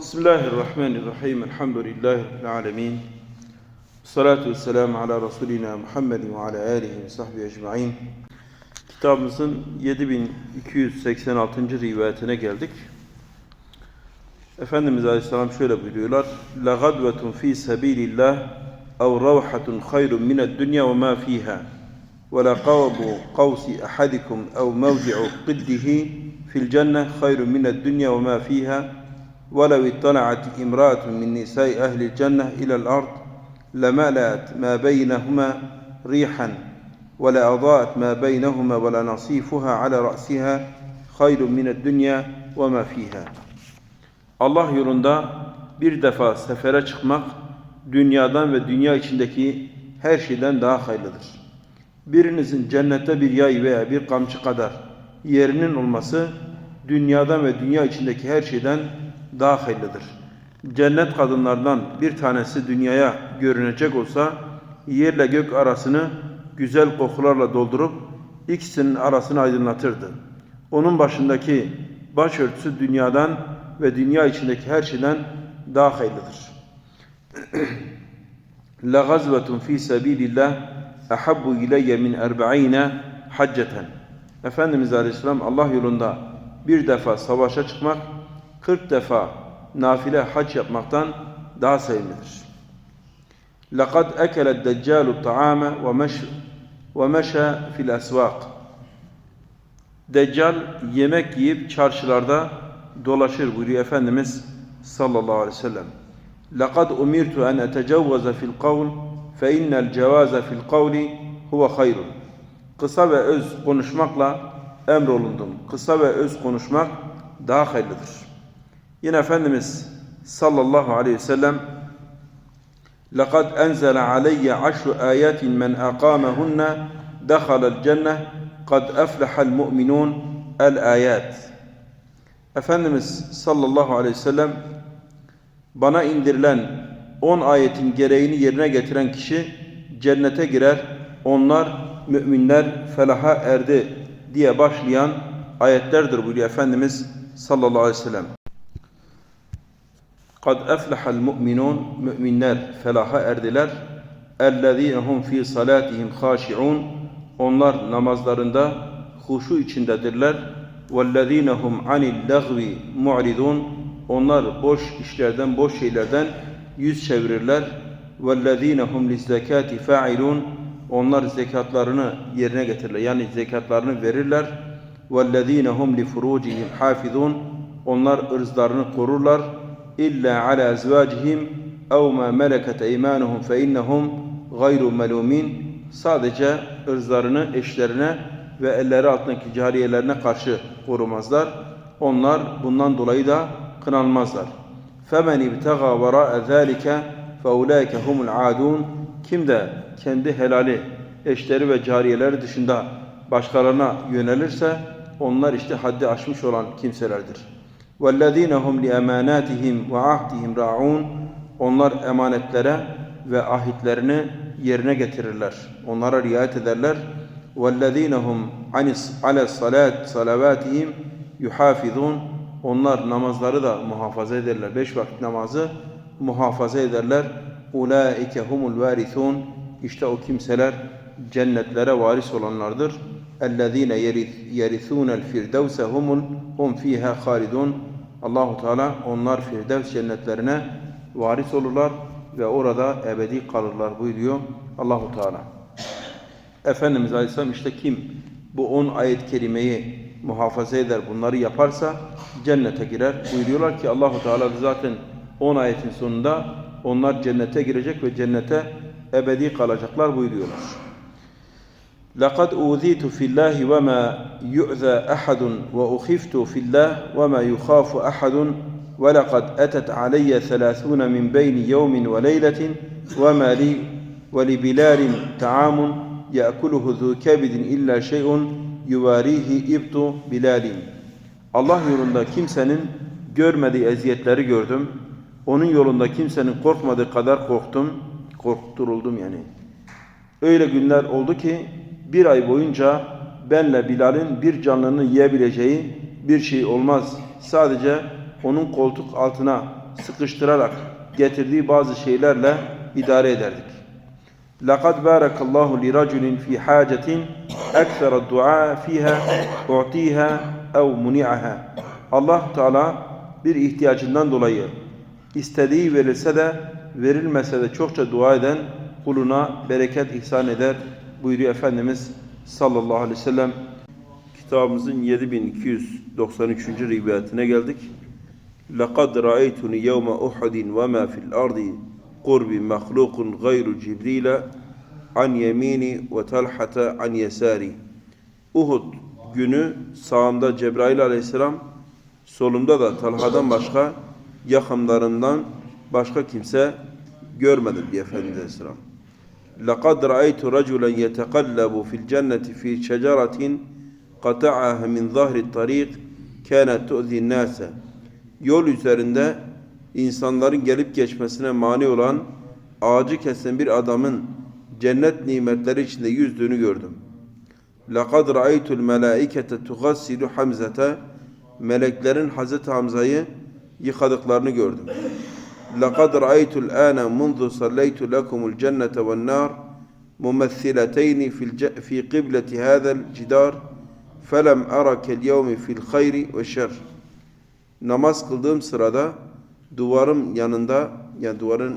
بسم الله الرحمن الرحيم الحمد لله رب العالمين الصلاة والسلام على رسولنا محمد وعلى آله وصحبه أجمعين Kitabımızın 7286. rivayetine geldik. Efendimiz Aleyhisselam şöyle buyuruyorlar. لَغَدْوَةٌ ف۪ي سَب۪يلِ اللّٰهِ اَوْ رَوْحَةٌ خَيْرٌ مِنَ الدُّنْيَا وَمَا ف۪يهَا وَلَا قَوَبُ قَوْسِ أَحَدِكُمْ اَوْ مَوْزِعُ قِدِّهِ ف۪ي الْجَنَّةِ خَيْرٌ مِنَ الدُّنْيَا وَمَا ف۪يهَا وَلَوْ اطَّلَعَتْ اِمْرَأَةٌ مِنْ نِسَاءِ أَهْلِ الْجَنَّةِ إِلَى الْأَرْضِ لَمَلَأَتْ مَا بَيْنَهُمَا رِيحًا وَلَأَضَاءَتْ مَا بَيْنَهُمَا وَلَنَصِيفُهَا عَلَى رَأْسِهَا خَيْرٌ مِنَ الدُّنْيا وَمَا ف۪يهَا Allah yolunda bir defa sefere çıkmak dünyadan ve dünya içindeki her şeyden daha hayırlıdır. Birinizin cennette bir yay veya bir kamçı kadar yerinin olması dünyadan ve dünya içindeki her şeyden daha hayırlıdır. Cennet kadınlardan bir tanesi dünyaya görünecek olsa yerle gök arasını güzel kokularla doldurup ikisinin arasını aydınlatırdı. Onun başındaki başörtüsü dünyadan ve dünya içindeki her şeyden daha hayırlıdır. La gazvetun fi sabilillah ahabbu ileyye min erba'ine hacceten. Efendimiz Aleyhisselam Allah yolunda bir defa savaşa çıkmak, 40 defa nafile hac yapmaktan daha sevimlidir. لَقَدْ أَكَلَ الدَّجَّالُ الطَّعَامَ وَمَشَى فِي الْأَسْوَاقِ Deccal yemek yiyip çarşılarda dolaşır buyuruyor Efendimiz sallallahu aleyhi ve sellem. لَقَدْ اُمِرْتُ أَنْ أَتَجَوَّزَ فِي الْقَوْلِ فَاِنَّ الْجَوَازَ فِي الْقَوْلِ هُوَ خَيْرٌ Kısa ve öz konuşmakla emrolundum. Kısa ve öz konuşmak daha hayırlıdır. Yine Efendimiz sallallahu aleyhi ve sellem لَقَدْ أَنْزَلَ عَلَيَّ عَشْرُ آيَاتٍ مَنْ أَقَامَهُنَّ دَخَلَ الْجَنَّةِ قَدْ أَفْلَحَ الْمُؤْمِنُونَ الْآيَاتِ Efendimiz sallallahu aleyhi ve sellem bana indirilen 10 ayetin gereğini yerine getiren kişi cennete girer. Onlar müminler felaha erdi diye başlayan ayetlerdir buyuruyor Efendimiz sallallahu aleyhi ve sellem. Kad eflehal mu'minun müminler felaha erdiler. Ellezinehum fi salatihim haşi'un onlar namazlarında huşu içindedirler. وَالَّذ۪ينَ هُمْ عَنِ اللَّغْوِ مُعْرِضُونَ Onlar boş işlerden, boş şeylerden yüz çevirirler. وَالَّذ۪ينَ هُمْ لِزَّكَاتِ فَاعِلُونَ Onlar zekatlarını yerine getirirler. Yani zekatlarını verirler. وَالَّذ۪ينَ هُمْ لِفُرُوجِهِمْ حَافِظُونَ Onlar ırzlarını korurlar. اِلَّا عَلَى اَزْوَاجِهِمْ اَوْ مَا مَلَكَتْ اَيْمَانُهُمْ فَاِنَّهُمْ غَيْرُ مَلُومِينَ Sadece ırzlarını eşlerine ve elleri altındaki cariyelerine karşı korumazlar. Onlar bundan dolayı da kınanmazlar. فَمَنْ اِبْتَغَى وَرَاءَ ذَٰلِكَ فَاُولَٰئِكَ هُمُ الْعَادُونَ Kim de kendi helali, eşleri ve cariyeleri dışında başkalarına yönelirse onlar işte haddi aşmış olan kimselerdir. وَالَّذ۪ينَ هُمْ لِاَمَانَاتِهِمْ وَعَهْدِهِمْ رَاعُونَ Onlar emanetlere ve ahitlerini yerine getirirler. Onlara riayet ederler. وَالَّذ۪ينَ هُمْ عَلَى الصَّلَاةِ صَلَوَاتِهِمْ يُحَافِظُونَ Onlar namazları da muhafaza ederler. Beş vakit namazı muhafaza ederler. اُولَٰئِكَ هُمُ الْوَارِثُونَ İşte o kimseler cennetlere varis olanlardır. اَلَّذ۪ينَ يَرِثُونَ الْفِرْدَوْسَ هُمْ هُمْ ف۪يهَا خَالِدُونَ Allahu Teala onlar Firdevs cennetlerine varis olurlar ve orada ebedi kalırlar buyuruyor Allahu Teala. Efendimiz Aleyhisselam işte kim bu on ayet kerimeyi muhafaza eder, bunları yaparsa cennete girer. Buyuruyorlar ki Allahu Teala zaten on ayetin sonunda onlar cennete girecek ve cennete ebedi kalacaklar buyuruyorlar. لَقَدْ اُوذِيتُ فِي اللّٰهِ وَمَا يُؤْذَى أَحَدٌ وَأُخِفْتُ فِي اللّٰهِ وَمَا يُخَافُ أَحَدٌ وَلَقَدْ أَتَتْ عَلَيَّ ثَلَاثُونَ مِنْ بَيْنِ يَوْمٍ وَلَيْلَةٍ وَمَا لِي وَلِبِلَالٍ طَعَامٌ يَأْكُلُهُ ذُو كَبِدٍ إِلَّا شَيْءٌ يُوَارِيهِ إِبْتُ بِلَالٍ Allah yolunda kimsenin görmediği eziyetleri gördüm. Onun yolunda kimsenin korkmadığı kadar korktum. Korkturuldum yani. Öyle günler oldu ki bir ay boyunca benle Bilal'in bir canlının yiyebileceği bir şey olmaz. Sadece onun koltuk altına sıkıştırarak getirdiği bazı şeylerle idare ederdik. لقد بارك الله لرجل في حاجة أكثر الدعاء فيها أعطيها أو منعها Allah Teala bir ihtiyacından dolayı istediği verilse de verilmese de çokça dua eden kuluna bereket ihsan eder buyuruyor Efendimiz sallallahu aleyhi ve sellem. Kitabımızın 7293. rivayetine geldik. لقد رأيتني يوم أحد وما في الأرض قرب مخلوق غير جبريل عن يميني وتلحة عن يساري Uhud günü sağımda Cebrail aleyhisselam solumda da Talha'dan başka yakınlarından başka kimse görmedim diye Efendimiz aleyhisselam. لقد رأيت رجلا يتقلب في الجنة في شجرة قطعها من ظهر الطريق كانت تؤذي الناس yol üzerinde insanların gelip geçmesine mani olan ağacı kesen bir adamın cennet nimetleri içinde yüzdüğünü gördüm. لَقَدْ رَأَيْتُ الْمَلَائِكَةَ تُغَسِّلُ حَمْزَةَ Meleklerin Hazreti Hamza'yı yıkadıklarını gördüm. لَقَدْ رَأَيْتُ الْآنَ مُنْذُ صَلَّيْتُ لَكُمُ الْجَنَّةَ وَالنَّارِ مُمَثِّلَتَيْنِ فِي, الج... في قِبْلَةِ هَذَا الْجِدَارِ فَلَمْ أَرَكَ الْيَوْمِ فِي الْخَيْرِ وَالشَّرِّ namaz kıldığım sırada duvarım yanında yani duvarın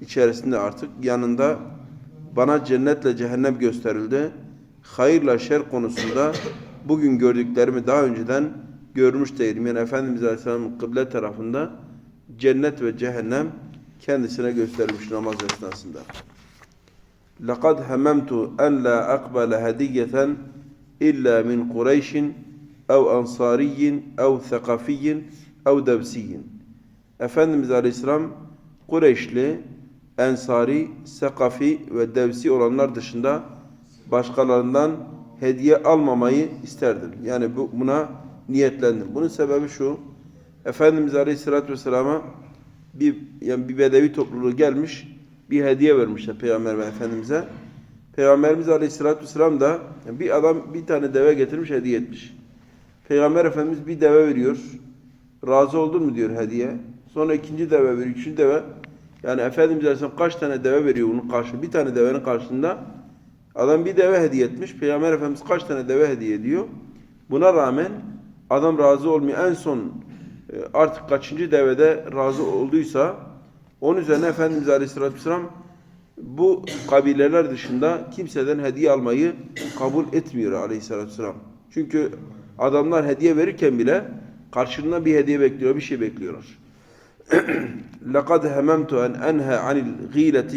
içerisinde artık yanında bana cennetle cehennem gösterildi. Hayırla şer konusunda bugün gördüklerimi daha önceden görmüş değilim. Yani Efendimiz Aleyhisselam'ın kıble tarafında cennet ve cehennem kendisine gösterilmiş namaz esnasında. لَقَدْ هَمَمْتُ أَنْ لَا أَقْبَلَ هَدِيَّةً إِلَّا مِنْ قُرَيْشٍ ev ansariyin ev thekafiyin ev devsiyin. Efendimiz Aleyhisselam Kureyşli, Ensari, Sekafi ve Devsi olanlar dışında başkalarından hediye almamayı isterdim. Yani bu, buna niyetlendim. Bunun sebebi şu. Efendimiz Aleyhisselatü Vesselam'a bir, yani bir bedevi topluluğu gelmiş, bir hediye vermişler Peygamber Efendimiz'e. Peygamberimiz Aleyhisselatü Vesselam da yani bir adam bir tane deve getirmiş, hediye etmiş. Peygamber Efendimiz bir deve veriyor. Razı oldun mu diyor hediye. Sonra ikinci deve veriyor, üçüncü deve. Yani Efendimiz Aleyhisselam kaç tane deve veriyor bunun karşılığında? Bir tane devenin karşılığında adam bir deve hediye etmiş. Peygamber Efendimiz kaç tane deve hediye ediyor? Buna rağmen adam razı olmuyor. En son artık kaçıncı devede razı olduysa onun üzerine Efendimiz Aleyhisselatü Vesselam bu kabileler dışında kimseden hediye almayı kabul etmiyor Aleyhisselatü Vesselam. Çünkü Adamlar hediye verirken bile karşılığında bir hediye bekliyor, bir şey bekliyorlar. لَقَدْ هَمَمْتُ أَنْ أَنْهَى عَنِ الْغِيلَةِ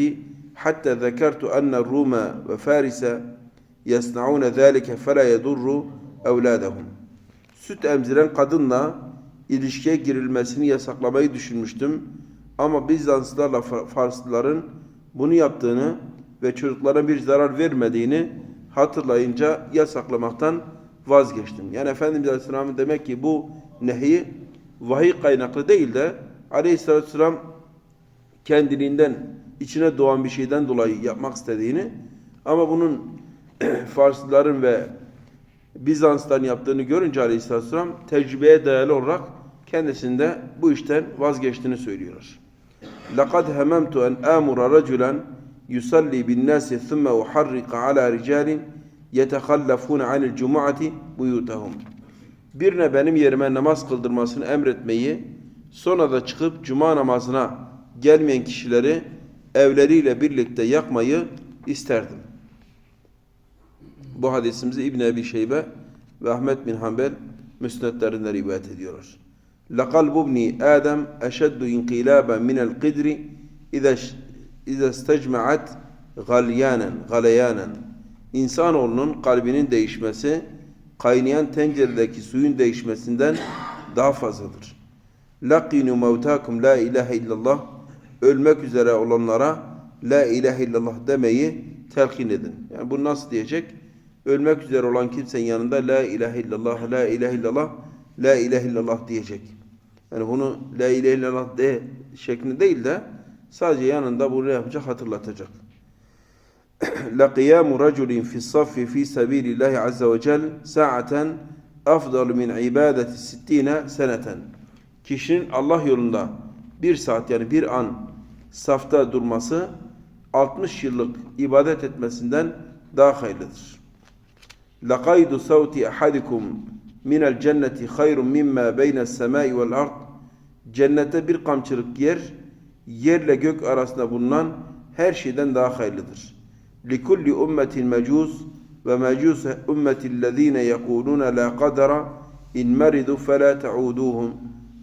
حَتَّى ذَكَرْتُ أَنَّ الرُّومَ وَفَارِسَ يَصْنَعُونَ ذَٰلِكَ فَلَا يَضُرُّ أَوْلَادَهُم Süt emziren kadınla ilişkiye girilmesini yasaklamayı düşünmüştüm. Ama Bizanslılarla Farslıların bunu yaptığını ve çocuklara bir zarar vermediğini hatırlayınca yasaklamaktan vazgeçtim. Yani Efendimiz Aleyhisselam'ın demek ki bu nehi vahiy kaynaklı değil de Aleyhisselatü Vesselam kendiliğinden içine doğan bir şeyden dolayı yapmak istediğini ama bunun Farslıların ve Bizans'tan yaptığını görünce Aleyhisselatü Vesselam tecrübeye dayalı olarak kendisinde bu işten vazgeçtiğini söylüyorlar. لَقَدْ هَمَمْتُ أَنْ آمُرَ رَجُلًا يُصَلِّي بِالنَّاسِ ثُمَّ أُحَرِّقَ عَلَى رِجَالٍ يَتَخَلَّفُونَ عَنِ الْجُمُعَةِ بُيُوتَهُمْ Birine benim yerime namaz kıldırmasını emretmeyi, sonra da çıkıp cuma namazına gelmeyen kişileri evleriyle birlikte yakmayı isterdim. Bu hadisimizi İbn Ebi Şeybe ve Ahmet bin Hanbel müsnetlerinde rivayet ediyorlar. لَقَلْبُ ابْنِ آدَمْ اَشَدُّ اِنْقِلَابًا مِنَ الْقِدْرِ اِذَا اسْتَجْمَعَتْ غَلْيَانًا غَلَيَانًا İnsanoğlunun kalbinin değişmesi, kaynayan tenceredeki suyun değişmesinden daha fazladır. Laqinu mevtakum la ilahe illallah ölmek üzere olanlara la ilahe illallah demeyi telkin edin. Yani bunu nasıl diyecek? Ölmek üzere olan kimsenin yanında la ilahe illallah, la ilahe illallah, la ilahe illallah diyecek. Yani bunu la ilahe illallah de şeklinde değil de sadece yanında bunu yapacak, hatırlatacak. لقيام رجل في الصف في سبيل الله عز وجل ساعة أفضل من عبادة ستين سنة Kişinin Allah yolunda bir saat yani bir an safta durması 60 yıllık ibadet etmesinden daha hayırlıdır. لَقَيْدُ صَوْتِ minel cenneti hayrun mimma beyne's semai vel ard cennete bir kamçılık yer yerle gök arasında bulunan her şeyden daha hayırlıdır. Likulli ummetin mecus ve mecus ümmetillezine yekuluna la kadara in meridu fela tauduhum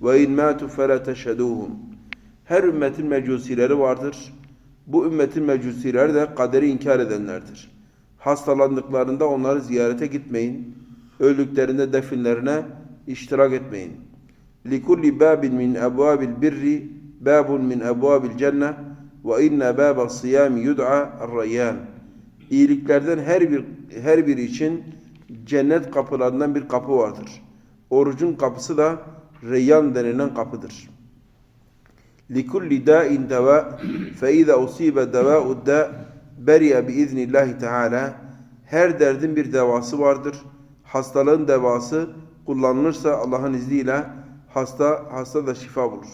ve in matu fela teşheduhum. Her ümmetin mecusileri vardır. Bu ümmetin mecusileri de kaderi inkar edenlerdir. Hastalandıklarında onları ziyarete gitmeyin Öldüklerinde definlerine iştirak etmeyin. لِكُلِّ بَابٍ مِنْ أَبْوَابِ الْبِرِّ بَابٌ مِنْ أَبْوَابِ الْجَنَّةِ وَاِنَّ بَابَ الصِّيَامِ يُدْعَى الرَّيَّانِ İyiliklerden her bir her biri için cennet kapılarından bir kapı vardır. Orucun kapısı da Reyyan denilen kapıdır. لِكُلِّ دَاءٍ دَوَاءٍ فَاِذَا أُصِيبَ دَوَاءُ الدَّاءِ بَرِيَ بِإِذْنِ اللّٰهِ تَعَالَى Her derdin bir devası vardır. hastalığın devası kullanılırsa Allah'ın izniyle hasta hasta da şifa bulur.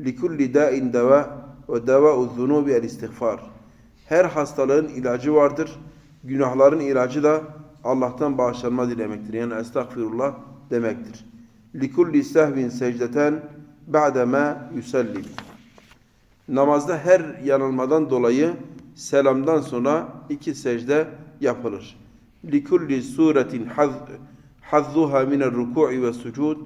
Likulli da'in deva ve deva'u zunubi el istiğfar. Her hastalığın ilacı vardır. Günahların ilacı da Allah'tan bağışlanma dilemektir. Yani estağfirullah demektir. Likulli sehvin secdeten ba'deme yusellim. Namazda her yanılmadan dolayı selamdan sonra iki secde yapılır likulli suretin hazzuha miner ruku'i ve sucud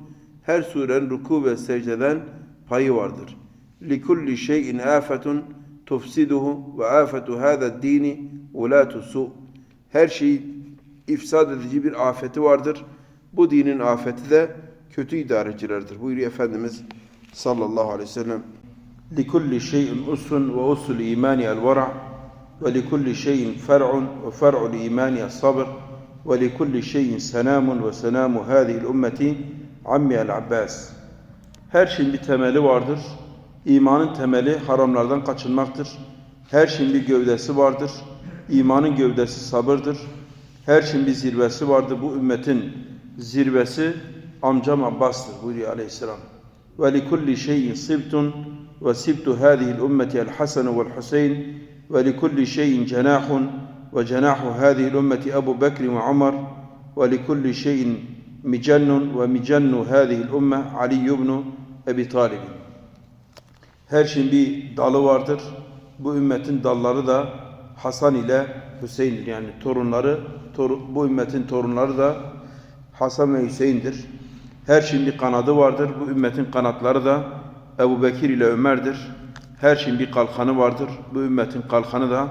her surenin ruku ve secdeden payı vardır. Likulli şeyin afetun tufsiduhu ve afetu hâzâ dini ulâtu su. Her şeyi ifsad edici bir afeti vardır. Bu dinin afeti de kötü idarecilerdir. Buyuruyor Efendimiz sallallahu aleyhi ve sellem. Likulli şeyin usun ve usul imani el vera' وَلِكُلِّ شَيْءٍ فَرْعٌ وَفَرْعُ الْإِيمَانِ الصَّبْرِ وَلِكُلِّ شَيْءٍ سَنَامٌ وَسَنَامُ هَذِهِ الْأُمَّةِ عَمِّ الْعَبَّاسِ Her şeyin bir temeli vardır. İmanın temeli haramlardan kaçınmaktır. Her şeyin bir gövdesi vardır. İmanın gövdesi sabırdır. Her şeyin bir zirvesi vardır. Bu ümmetin zirvesi amcam Abbas'tır buyuruyor aleyhisselam. وَلِكُلِّ شَيْءٍ صِبْتٌ وَسِبْتُ هَذِهِ الْأُمَّةِ الْحَسَنُ وَالْحُسَيْنِ وَلِكُلِّ شَيْءٍ جَنَاحٌ وَجَنَاحُ هَذِهِ الْأُمَّةِ أَبُو بَكْرٍ وَعُمَرٍ وَلِكُلِّ شَيْءٍ مِجَنٌّ وَمِجَنُّ هَذِهِ الْأُمَّةِ عَلِيُّ بْنُ أَبِي طَالِبٍ Her şeyin bir dalı vardır. Bu ümmetin dalları da Hasan ile Hüseyin'dir. Yani torunları, toru, bu ümmetin torunları da Hasan ve Hüseyin'dir. Her şeyin bir kanadı vardır. Bu ümmetin kanatları da Ebu Bekir ile Ömer'dir. Her şeyin bir kalkanı vardır. Bu ümmetin kalkanı da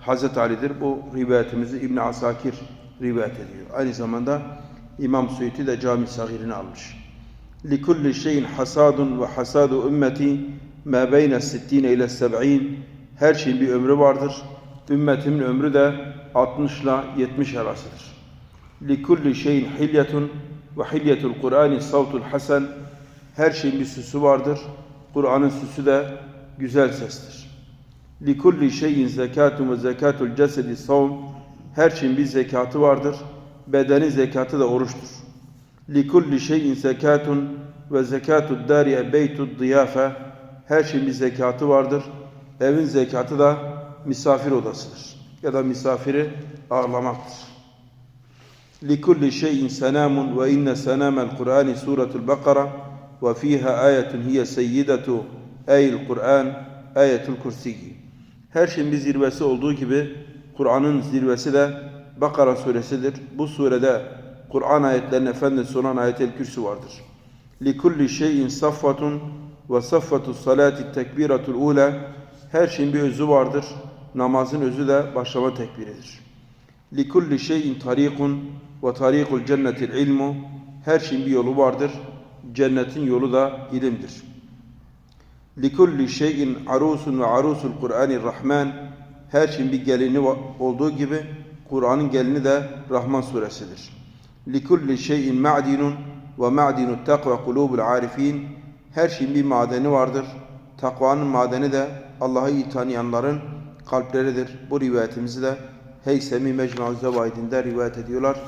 Hazreti Ali'dir. Bu rivayetimizi İbn Asakir rivayet ediyor. Aynı zamanda İmam Suyuti de Cami Sagir'ini almış. لِكُلِّ شَيْءٍ حَسَادٌ وَحَسَادُ ümmeti مَا بَيْنَ السِّتِّينَ ile 70 Her şeyin bir ömrü vardır. Ümmetimin ömrü de 60 ile 70 arasıdır. لِكُلِّ شَيْءٍ حِلْيَةٌ وَحِلْيَةُ الْقُرْآنِ صَوْتُ الْحَسَنِ Her şeyin bir süsü vardır. Kur'an'ın süsü de güzel sestir. لِكُلِّ شَيْءٍ زَكَاتٌ وَزَكَاتُ الْجَسَدِ صَوْمٌ Her şeyin bir zekatı vardır. Bedenin zekatı da oruçtur. لِكُلِّ شَيْءٍ زَكَاتٌ وَزَكَاتُ الدَّارِ بَيْتُ الضِّيَافَةِ Her şeyin bir zekatı vardır. Evin zekatı da misafir odasıdır. Ya da misafiri ağırlamaktır. لكل شيء سنام وإن سنام القرآن سورة البقرة وفيها آية هي سيدة أي القرآن آية الكرسي Her şeyin bir zirvesi olduğu gibi Kur'an'ın zirvesi de Bakara suresidir. Bu surede Kur'an ayetlerinin efendisi olan ayet-el kürsü vardır. لِكُلِّ شَيْءٍ صَفَّةٌ وَصَفَّةُ الصَّلَاةِ التَّكْبِيرَةُ الْعُولَى Her şeyin bir özü vardır. Namazın özü de başlama tekbiridir. لِكُلِّ شَيْءٍ طَرِيقٌ وَطَرِيقُ الْجَنَّةِ الْعِلْمُ Her şeyin bir yolu vardır. Cennetin yolu da ilimdir. likulli şeyin arusun ve arusul Kur'anir Rahman her şeyin bir gelini olduğu gibi Kur'an'ın gelini de Rahman suresidir. Likulli şeyin ma'dinun ve ma'dinut takva kulubul arifin her şeyin bir madeni vardır. Takvanın madeni de Allah'ı iyi tanıyanların kalpleridir. Bu rivayetimizi de Heysemi Mecmu'l Zevaidinde rivayet ediyorlar.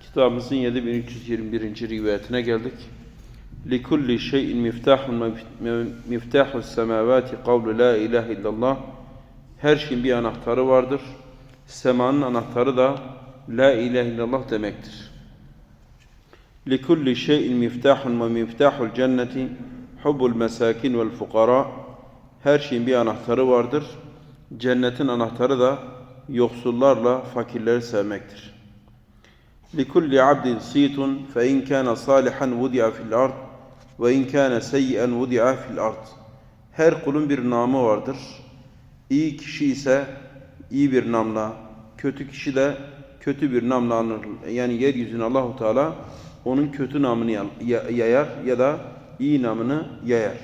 Kitabımızın 7321. rivayetine geldik. لكل شيء مفتاح مفتاح السماوات قول لا إله إلا الله her şeyin bir anahtarı vardır. Semanın anahtarı da La ilahe illallah demektir. لِكُلِّ شَيْءٍ مِفْتَاحٌ وَمِفْتَاحُ الْجَنَّةِ حُبُّ الْمَسَاكِنِ وَالْفُقَرَاءِ Her şeyin bir anahtarı vardır. Cennetin anahtarı da yoksullarla fakirleri sevmektir. لِكُلِّ عَبْدٍ صِيتٌ فَاِنْ كَانَ صَالِحًا وُدِعَ فِي الْأَرْضِ وَاِنْ كَانَ سَيِّئًا وُدِعَ فِي الْأَرْضِ Her kulun bir namı vardır. İyi kişi ise iyi bir namla, kötü kişi de kötü bir namla anılır. Yani yeryüzüne Allahu Teala onun kötü namını ya- yayar ya da iyi namını yayar.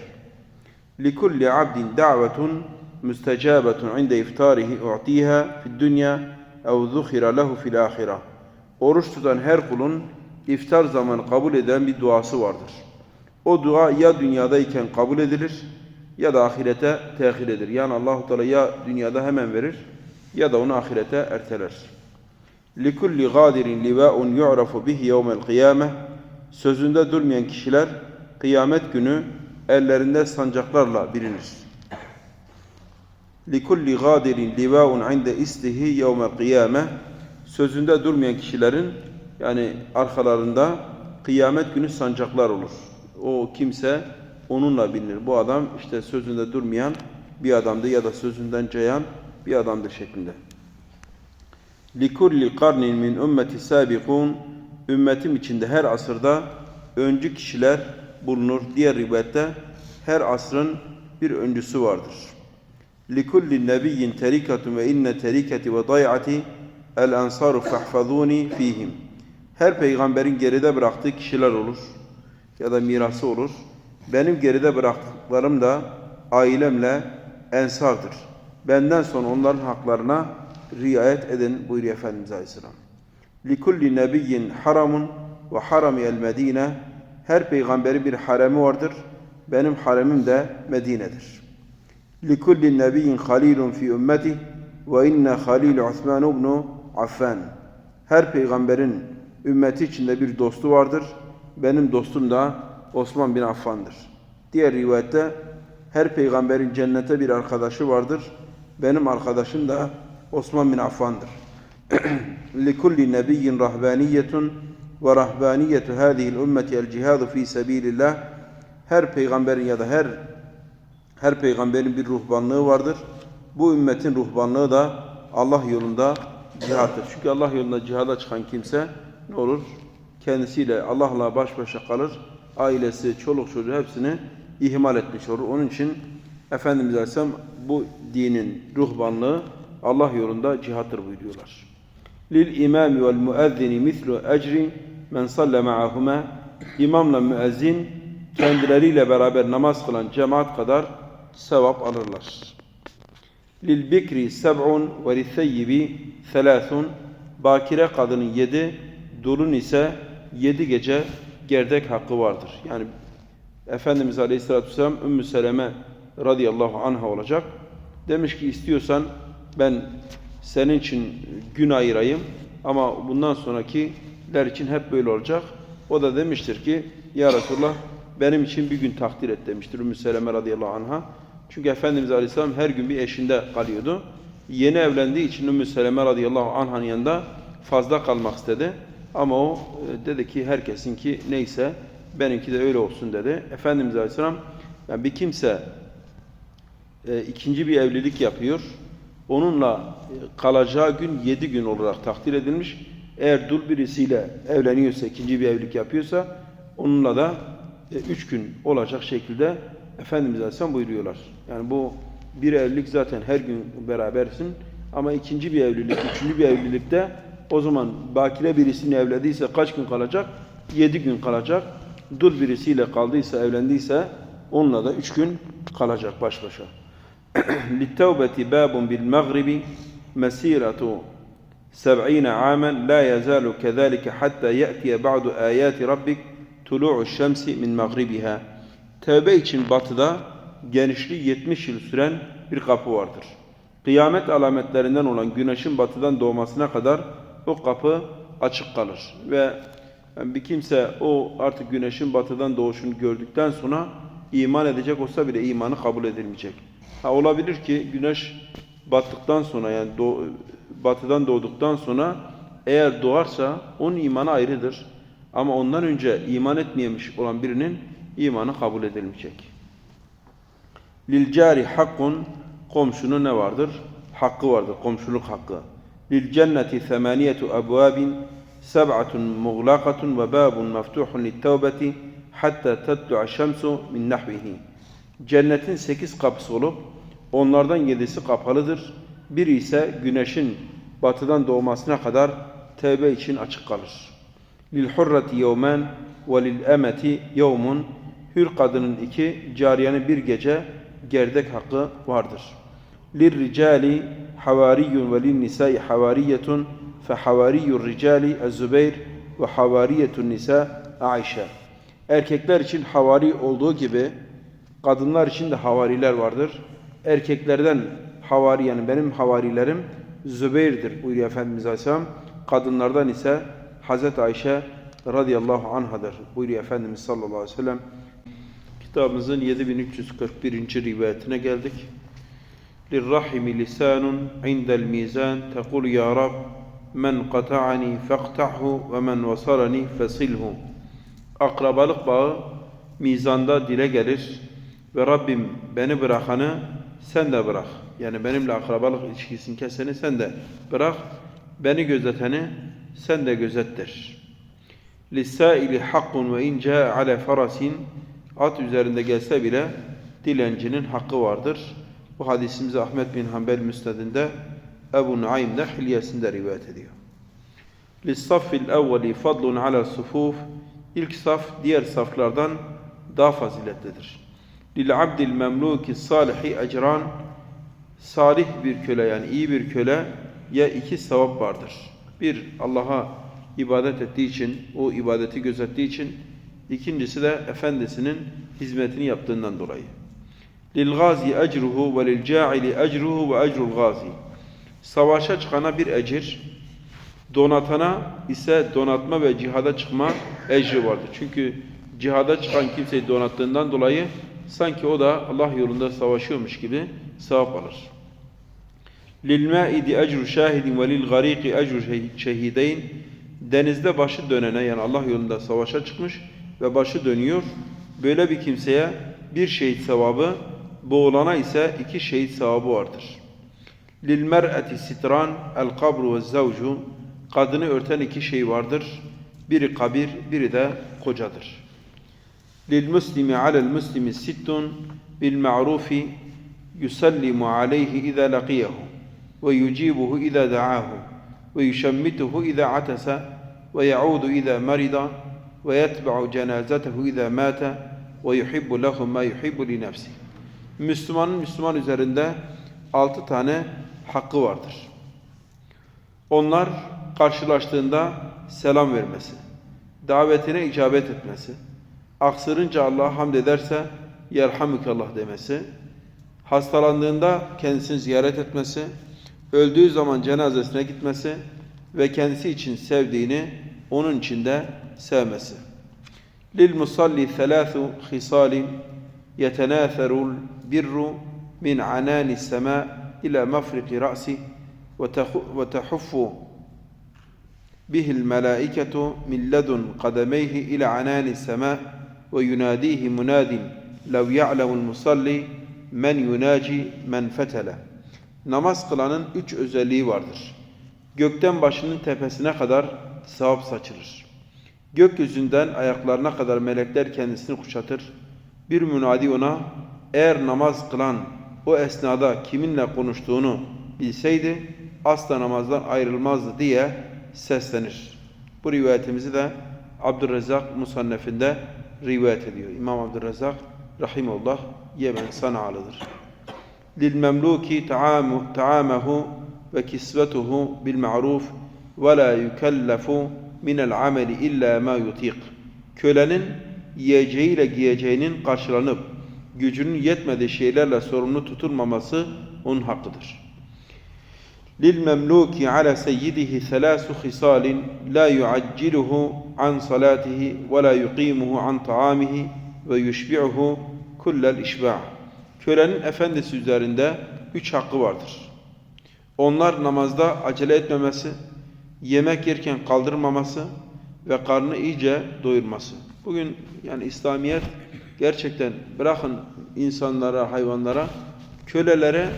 لِكُلِّ عَبْدٍ دَعْوَةٌ مُسْتَجَابَةٌ عِنْدَ اِفْتَارِهِ اُعْطِيهَا فِي الدُّنْيَا اَوْ ذُخِرَ لَهُ فِي الْآخِرَةِ Oruç tutan her kulun iftar zamanı kabul edilen bir duası vardır. O dua ya dünyadayken kabul edilir ya da ahirete tehir edilir. Yani Allahu Teala ya dünyada hemen verir ya da onu ahirete erteler. لِكُلِّ غَادِرٍ لِوَاءٌ يُعْرَفُ بِهِ يَوْمَ الْقِيَامَةِ Sözünde durmayan kişiler kıyamet günü ellerinde sancaklarla bilinir. لِكُلِّ غَادِرٍ لِوَاءٌ عِنْدَ إِسْتِهِ يَوْمَ الْقِيَامَةِ Sözünde durmayan kişilerin yani arkalarında kıyamet günü sancaklar olur. O kimse onunla bilinir. Bu adam işte sözünde durmayan bir adamdı ya da sözünden cayan bir adamdır şeklinde. لِكُلِّ قَرْنٍ مِنْ ümmeti سَابِقُونَ Ümmetim içinde her asırda öncü kişiler bulunur. Diğer rivayette her asrın bir öncüsü vardır. لِكُلِّ نَبِيٍّ تَرِكَةٌ وَاِنَّ تَرِكَةِ وَضَيْعَةِ الْاَنْصَارُ فَحْفَظُونِ ف۪يهِمْ Her peygamberin geride bıraktığı kişiler olur ya da mirası olur. Benim geride bıraktıklarım da ailemle ensardır. Benden sonra onların haklarına riayet edin buyuruyor Efendimiz Aleyhisselam. لِكُلِّ نَبِيٍّ حَرَمٌ وَحَرَمِ الْمَد۪ينَ Her peygamberin bir haremi vardır. Benim haremim de Medine'dir. لِكُلِّ نَبِيٍّ خَلِيلٌ فِي ümmeti وَاِنَّ خَلِيلُ عُثْمَانُ بْنُ عَفَّانٍ Her peygamberin ümmeti içinde bir dostu vardır. Benim dostum da Osman bin Affan'dır. Diğer rivayette her peygamberin cennete bir arkadaşı vardır. Benim arkadaşım da Osman bin Affan'dır. لِكُلِّ نَبِيٍّ رَهْبَانِيَّةٌ وَرَهْبَانِيَّةُ هَذِهِ الْاُمَّةِ الْجِهَادُ ف۪ي سَب۪يلِ اللّٰهِ Her peygamberin ya da her her peygamberin bir ruhbanlığı vardır. Bu ümmetin ruhbanlığı da Allah yolunda cihattır. Çünkü Allah yolunda cihada çıkan kimse ne olur? Kendisiyle Allah'la baş başa kalır. Ailesi, çoluk çocuğu hepsini ihmal etmiş olur. Onun için Efendimiz Aleyhisselam bu dinin ruhbanlığı Allah yolunda cihattır buyuruyorlar. Lil imami vel muezzini mislu ecri men salle ma'ahuma İmamla müezzin kendileriyle beraber namaz kılan cemaat kadar sevap alırlar. Lil bikri seb'un ve lisseyyibi selâsun Bakire kadının yedi, dulun ise yedi gece gerdek hakkı vardır. Yani Efendimiz Aleyhisselatü Vesselam Ümmü Seleme radıyallahu anha olacak. Demiş ki istiyorsan ben senin için gün ayırayım ama bundan sonrakiler için hep böyle olacak. O da demiştir ki ya Resulullah benim için bir gün takdir et demiştir Ümmü Seleme radıyallahu anha. Çünkü Efendimiz Aleyhisselam her gün bir eşinde kalıyordu. Yeni evlendiği için Ümmü Seleme radıyallahu anh'ın yanında fazla kalmak istedi. Ama o e, dedi ki herkesinki neyse benimki de öyle olsun dedi. Efendimiz Aleyhisselam yani bir kimse e, ikinci bir evlilik yapıyor. Onunla e, kalacağı gün yedi gün olarak takdir edilmiş. Eğer dul birisiyle evleniyorsa, ikinci bir evlilik yapıyorsa onunla da e, üç gün olacak şekilde Efendimiz Aleyhisselam buyuruyorlar. Yani bu bir evlilik zaten her gün berabersin ama ikinci bir evlilik, üçüncü bir evlilikte o zaman bakire birisiyle evlendiyse kaç gün kalacak? Yedi gün kalacak. Dul birisiyle kaldıysa, evlendiyse onunla da üç gün kalacak baş başa. للتوبة باب بالمغرب مسيرة سبعين عاما لا يزال كذلك حتى يأتي بعض آيات ربك طلوع الشمس من مغربها Tevbe için batıda genişliği 70 yıl süren bir kapı vardır. Kıyamet alametlerinden olan güneşin batıdan doğmasına kadar o kapı açık kalır. Ve Yani bir kimse o artık güneşin batıdan doğuşunu gördükten sonra iman edecek olsa bile imanı kabul edilmeyecek. Ha olabilir ki güneş battıktan sonra yani doğ- batıdan doğduktan sonra eğer doğarsa onun imanı ayrıdır. Ama ondan önce iman etmeyemiş olan birinin imanı kabul edilmeyecek. Lil cari hakkun komşunun ne vardır? Hakkı vardır, komşuluk hakkı. Ebvabin seb'atun muğlaqatun ve babun meftuhun lit tevbeti hatta tetlu'a şemsu min nahvihi. Cennetin sekiz kapısı olup onlardan yedisi kapalıdır. Biri ise güneşin batıdan doğmasına kadar tevbe için açık kalır. Lil hurreti yevmen ve lil emeti yevmun. Hür kadının iki, cariyenin bir gece gerdek hakkı vardır. Lin nisai havariyetun fe havariyur ricali ez-Zübeyr ve havariyetun nisa Aişe. Erkekler için havari olduğu gibi kadınlar için de havariler vardır. Erkeklerden havari yani benim havarilerim Zübeyir'dir buyuruyor Efendimiz Aleyhisselam. Kadınlardan ise Hazreti Ayşe radıyallahu anhadır buyuruyor Efendimiz sallallahu aleyhi ve sellem. Kitabımızın 7341. rivayetine geldik. للرحم لسان عند الميزان تقول يا رب من قطعني فاقطعه ومن وصلني فصله Akrabalık bağı mizanda dile gelir ve Rabbim beni bırakanı sen de bırak. Yani benimle akrabalık ilişkisini keseni sen de bırak. Beni gözeteni sen de gözettir. لِسَّائِلِ حَقٌّ وَاِنْ جَاءَ عَلَى فَرَسٍ At üzerinde gelse bile dilencinin hakkı vardır. Bu hadisimizi Ahmet bin Hanbel Müsned'inde Ebu Nuaym de Hilyesinde rivayet ediyor. Lissafil evveli fadlun ala sufuf İlk saf diğer saflardan daha faziletlidir. Lil abdil memluki salihi ecran Salih bir köle yani iyi bir köle ya iki sevap vardır. Bir Allah'a ibadet ettiği için, o ibadeti gözettiği için, ikincisi de efendisinin hizmetini yaptığından dolayı. لِلْغَازِ اَجْرُهُ وَلِلْجَاعِلِ اَجْرُهُ وَاَجْرُ الْغَازِ Savaşa çıkana bir ecir, donatana ise donatma ve cihada çıkma ecri vardır. Çünkü cihada çıkan kimseyi donattığından dolayı sanki o da Allah yolunda savaşıyormuş gibi sevap alır. لِلْمَائِدِ اَجْرُ شَاهِدٍ وَلِلْغَرِيقِ اَجْرُ شَهِيدَيْنِ Denizde başı dönene yani Allah yolunda savaşa çıkmış ve başı dönüyor. Böyle bir kimseye bir şehit sevabı, boğulana ise iki şehit sevabı vardır. Lil mer'ati sitran el kabru ve zavcu kadını örten iki şey vardır. Biri kabir, biri de kocadır. Lil muslimi alel muslimi sittun bil ma'rufi yusallimu aleyhi iza laqiyahu ve yucibuhu iza da'ahu ve yuşemmituhu iza atasa ve ya'udu iza marida ve yetba'u cenazetehu iza mata ve yuhibbu ويحب ma yuhibbu li لنفسه Müslümanın Müslüman üzerinde altı tane hakkı vardır. Onlar karşılaştığında selam vermesi, davetine icabet etmesi, aksırınca Allah'a hamd ederse yerhamükallah demesi, hastalandığında kendisini ziyaret etmesi, öldüğü zaman cenazesine gitmesi ve kendisi için sevdiğini onun için de sevmesi. Lil musalli thalathu hisalin yetenâtherul birru min anani sema ila mafriki ra'si وتحف به الملائكة من لدن قدميه إلى عنان السماء ويناديه مناد لو يعلم المصلي men yunaci men fetele. Namaz kılanın üç özelliği vardır. Gökten başının tepesine kadar sevap saçılır. Gökyüzünden ayaklarına kadar melekler kendisini kuşatır. Bir münadi ona eğer namaz kılan o esnada kiminle konuştuğunu bilseydi asla namazdan ayrılmazdı diye seslenir. Bu rivayetimizi de Abdurrezzak Musannef'inde rivayet ediyor. İmam Abdurrezzak Rahimullah Yemen Sana'lıdır. Lil memluki ta'amehu ve kisvetuhu bil ma'ruf ve la yukellefu min el ameli illa ma yutiq. Kölenin yiyeceğiyle giyeceğinin karşılanıp gücünün yetmediği şeylerle sorumlu tutulmaması onun hakkıdır. للمملوك على سيده ثلاث خصال لا يعجله عن صلاته ولا يقيمه عن طعامه ويشبعه كل الإشباع Kölenin efendisi üzerinde üç hakkı vardır. Onlar namazda acele etmemesi, yemek yerken kaldırmaması ve karnını iyice doyurması. Bugün yani İslamiyet gerçekten bırakın insanlara, hayvanlara, kölelere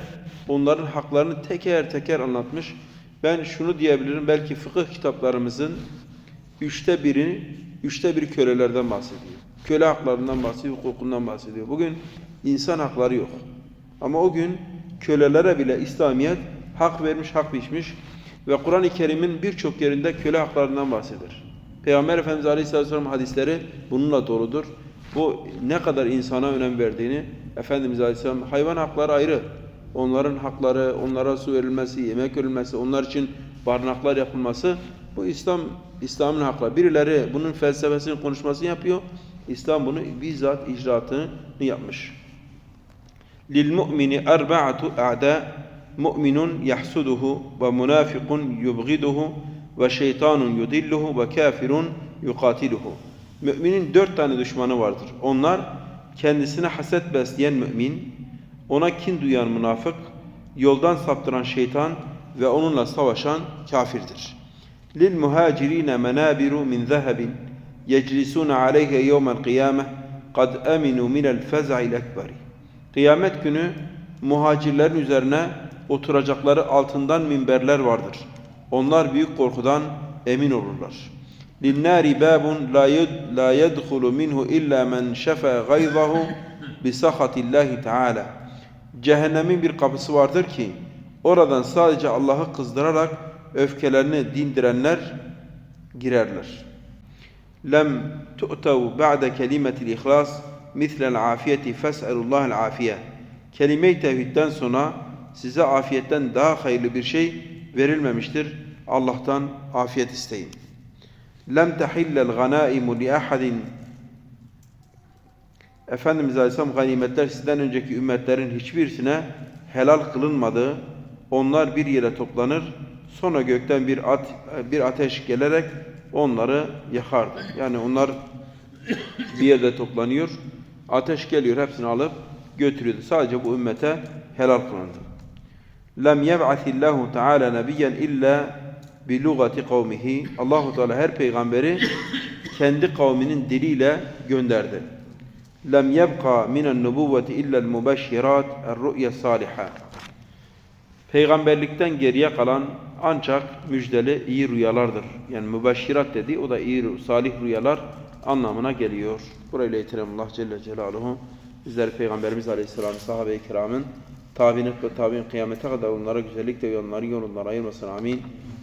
onların haklarını teker teker anlatmış. Ben şunu diyebilirim, belki fıkıh kitaplarımızın üçte birini, üçte biri kölelerden bahsediyor. Köle haklarından bahsediyor, hukukundan bahsediyor. Bugün insan hakları yok. Ama o gün kölelere bile İslamiyet hak vermiş, hak biçmiş ve Kur'an-ı Kerim'in birçok yerinde köle haklarından bahseder. Peygamber Efendimiz Aleyhisselatü Vesselam hadisleri bununla doludur. Bu ne kadar insana önem verdiğini Efendimiz Aleyhisselam hayvan hakları ayrı. Onların hakları, onlara su verilmesi, yemek verilmesi, onlar için barınaklar yapılması bu İslam İslam'ın hakları. Birileri bunun felsefesini, konuşmasını yapıyor. İslam bunu bizzat icraatını yapmış. Lil mu'mini erba'atu a'da mu'minun yahsuduhu ve munafikun yubghiduhu ve şeytanun yudilluhu ve kafirun yukatiluhu. Müminin dört tane düşmanı vardır. Onlar kendisine haset besleyen mümin, ona kin duyan münafık, yoldan saptıran şeytan ve onunla savaşan kafirdir. Lil muhacirine menabiru min zahabin yeclisuna aleyhe yevmel kıyameh kad aminu minel feza'il ekberi. Kıyamet günü muhacirlerin üzerine oturacakları altından minberler vardır. Onlar büyük korkudan emin olurlar. لِلنَّارِ بَابٌ لَا يَدْخُلُ مِنْهُ إِلَّا مَنْ شَفَى غَيْظَهُ بِسَخَةِ اللّٰهِ Teala. Cehennemin bir kapısı vardır ki oradan sadece Allah'ı kızdırarak öfkelerini dindirenler girerler. لم تؤتوا بعد كلمة الإخلاص مثل العافية فاسألوا الله العافية. Kelime-i tevhidden sonra size afiyetten daha hayırlı bir şey verilmemiştir. Allah'tan afiyet isteyin. Lem tahillel ganaimu li ahadin Efendimiz Aleyhisselam ganimetler sizden önceki ümmetlerin hiçbirisine helal kılınmadı. Onlar bir yere toplanır. Sonra gökten bir at bir ateş gelerek onları yakardı. Yani onlar bir yerde toplanıyor. Ateş geliyor hepsini alıp götürüyordu. Sadece bu ümmete helal kılındı. Lem yeb'atillahu Teala nebiyyen illa bi lugati kavmihi. Allahu Teala her peygamberi kendi kavminin diliyle gönderdi. Lem yebqa minen nubuvveti illa'l mubeşşirat er-ru'ya salihah. Peygamberlikten geriye kalan ancak müjdeli iyi rüyalardır. Yani mübeşşirat dedi o da iyi salih rüyalar anlamına geliyor. Burayla yetirelim Allah Celle Celaluhu. Bizler Peygamberimiz Aleyhisselam sahabe-i kiramın tabi'in ve tabi'in kıyamete kadar onlara güzellikle ve onların yolundan ayırmasın. Amin.